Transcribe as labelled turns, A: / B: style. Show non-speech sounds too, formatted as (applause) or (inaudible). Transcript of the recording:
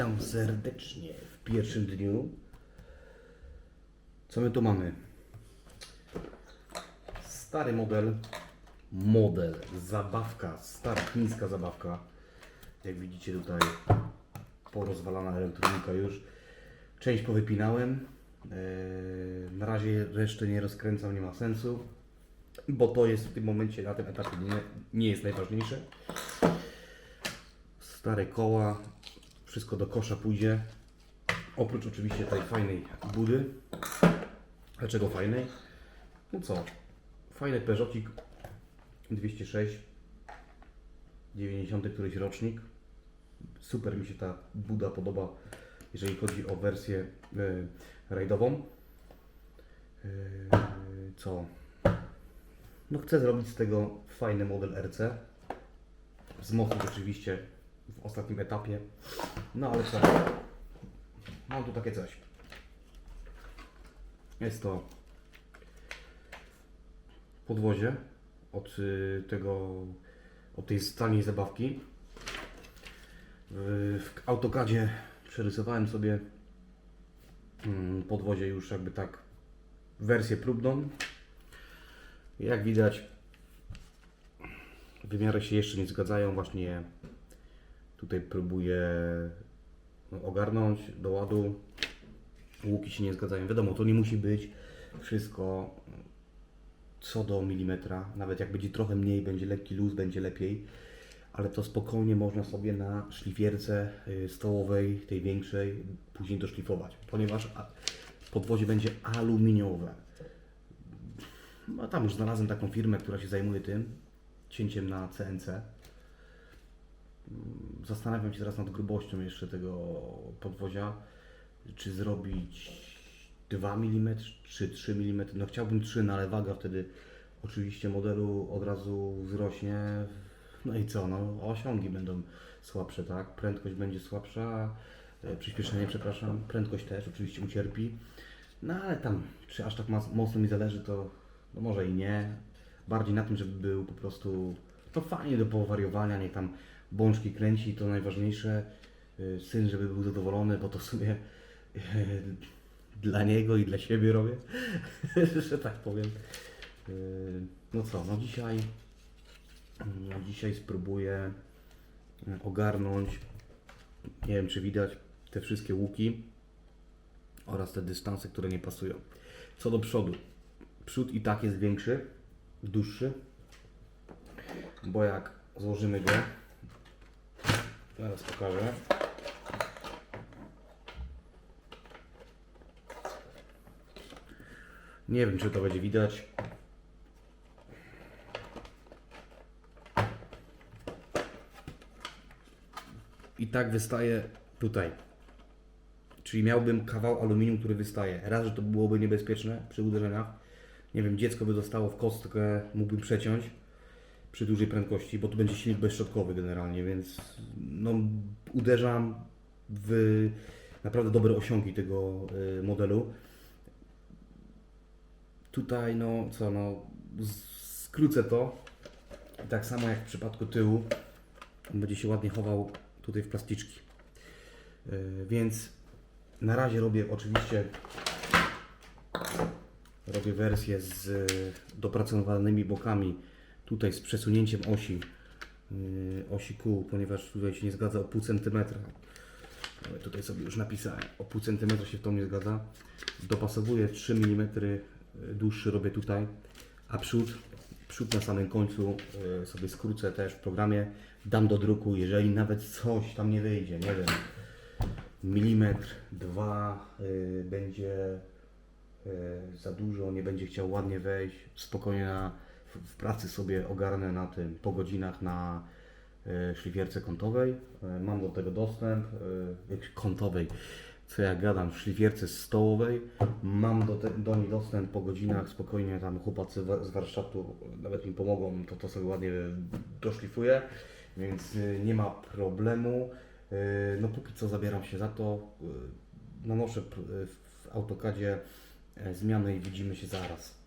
A: Witam serdecznie w pierwszym dniu. Co my tu mamy? Stary model. Model, zabawka, stara chińska zabawka. Jak widzicie tutaj porozwalana elektronika już. Część powypinałem. Eee, Na razie resztę nie rozkręcam, nie ma sensu. Bo to jest w tym momencie, na tym etapie nie, nie jest najważniejsze stare koła, wszystko do kosza pójdzie. Oprócz oczywiście tej fajnej budy. Dlaczego fajnej? No co? Fajny Peugeotik 206 90 któryś rocznik. Super mi się ta buda podoba, jeżeli chodzi o wersję e, rajdową. E, co? No chcę zrobić z tego fajny model RC wzmocnić oczywiście w ostatnim etapie. No ale co? Mam tu takie coś. Jest to podwozie od y, tego, od tej taniej zabawki. W, AutoCADzie przerysowałem sobie mm, podwozie już jakby tak wersję próbną. Jak widać wymiary się jeszcze nie zgadzają, właśnie tutaj próbuję no, ogarnąć do ładu. Łuki się nie zgadzają. Wiadomo, to nie musi być wszystko co do milimetra. Nawet jak będzie trochę mniej, będzie lekki luz, będzie lepiej. Ale to spokojnie można sobie na szlifierce y, stołowej, tej większej, później doszlifować. Ponieważ podwozie będzie aluminiowe. No, tam już znalazłem taką firmę, która się zajmuje tym, cięciem na CNC. Zastanawiam się teraz nad grubością jeszcze tego podwozia, czy zrobić 2 mm czy 3 mm. No chciałbym 3, no ale waga wtedy oczywiście modelu od razu wzrośnie. No i co, no osiągi będą słabsze, tak? Prędkość będzie słabsza, e, przyspieszenie, przepraszam, prędkość też oczywiście ucierpi. No ale tam, czy aż tak mocno mi zależy, to no może i nie. Bardziej na tym, żeby był po prostu to fajnie do powariowania, niech tam bączki kręci, to najważniejsze. Y, Syn, żeby był zadowolony, bo to w sumie y, dla niego i dla siebie robię, (laughs) że tak powiem. Y, No co, no dzisiaj, no dzisiaj spróbuję ogarnąć, nie wiem czy widać, te wszystkie łuki oraz te dystanse, które nie pasują. Co do przodu, przód i tak jest większy, dłuższy, bo jak złożymy go, zaraz pokażę. Nie wiem, czy to będzie widać. I tak wystaje tutaj. Czyli miałbym kawał aluminium, który wystaje. Raz, że to byłoby niebezpieczne przy uderzeniach. Nie wiem, dziecko by dostało w kostkę, mógłbym przeciąć przy dużej prędkości, bo tu będzie silnik bezszczotkowy generalnie, więc no, uderzam w naprawdę dobre osiągi tego y, modelu. Tutaj, no co, no, skrócę to. Tak samo jak w przypadku tyłu, on będzie się ładnie chował tutaj w plasticzki. Y, Więc na razie robię oczywiście robię wersję z y, dopracowanymi bokami, tutaj z przesunięciem osi y, osi kół, ponieważ tutaj się nie zgadza o pół centymetra. Tutaj sobie już napisałem, o pół centymetra się w to nie zgadza. Dopasowuję 3 mm dłuższy robię tutaj, a przód, przód na samym końcu y, sobie skrócę też w programie, dam do druku, jeżeli nawet coś tam nie wyjdzie, nie wiem, milimetr, dwa będzie za dużo, nie będzie chciał ładnie wejść, spokojnie na, w, pracy sobie ogarnę na tym po godzinach na y, szlifierce kątowej. Y, mam do tego dostęp, jak kątowej, co ja gadam, szlifierce stołowej. Mam do, te, do niej dostęp po godzinach, spokojnie tam chłopacy z warsztatu nawet mi pomogą, to to sobie ładnie doszlifuję, więc nie ma problemu. No póki co zabieram się za to, nanoszę w AutoCADzie e, zmiany i widzimy się zaraz.